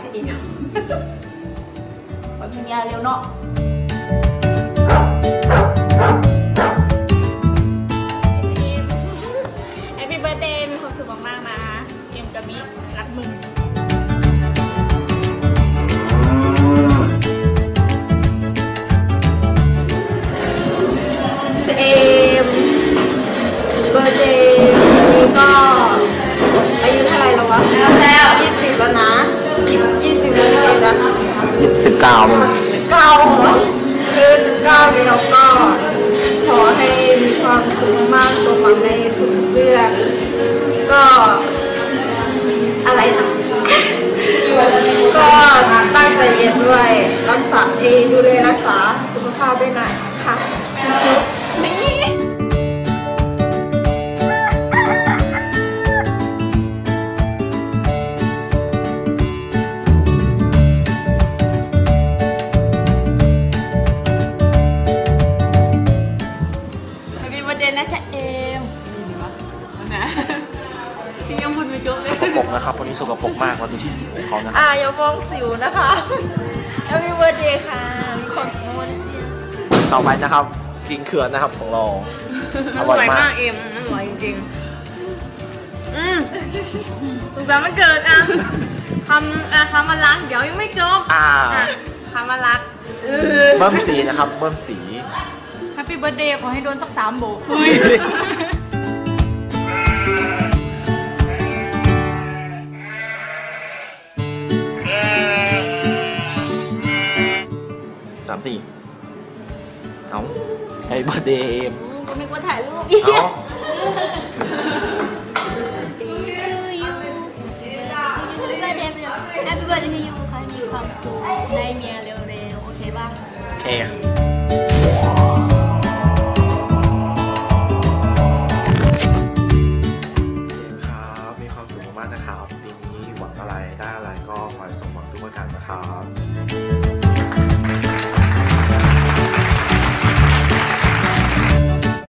ชื่อเอมขอ สิบเก้าสิบเก้าเหรอคือสิบเก้านี่เราก็ขอให้มีความสุขมากสมหวังในทุกเรื่องก็อะไรนะก็ตั้งใจเรียนด้วยรักษาเองดูแลรักษาสุขภาพด้วยหน่อย นะพี่ยังพูดไม่จบสกปรกนะครับวันนี้สกปรกมากมาดูที่สีของเขานะอ่าอย่ามองสิวนะคะ Happy birthday ค่ะมีความสุขมากๆนะจ๊ะต่อไปนะครับกินเขื่อนนะครับของเราออร่ร่ออยยมามากกเอ็มอร่อยจริงๆอืมสงสารมันเกิดอะคำอะคำมารักเดี๋ยวยังไม่จบอ่าอะคำมารักเบิ้มสีนะครับเบิ้มสีแฮปปี้เบิร์ดเดย์ขอให้โดนสักสามโบามสี่เอาให้เบอร์เดย์เอ็มกูนึกว่าถ่ายรูปอีก เอาแฮปปี้เบิร์ดเดย์พี่ยูค่ะมีความสุขได้เมียเร็วๆ โอเคป่ะ โอเคครับมีความสุขมากๆนะครับปีนี้หวังอะไรได้อะไรก็ขอให้สมหวังทุกประการนะครับ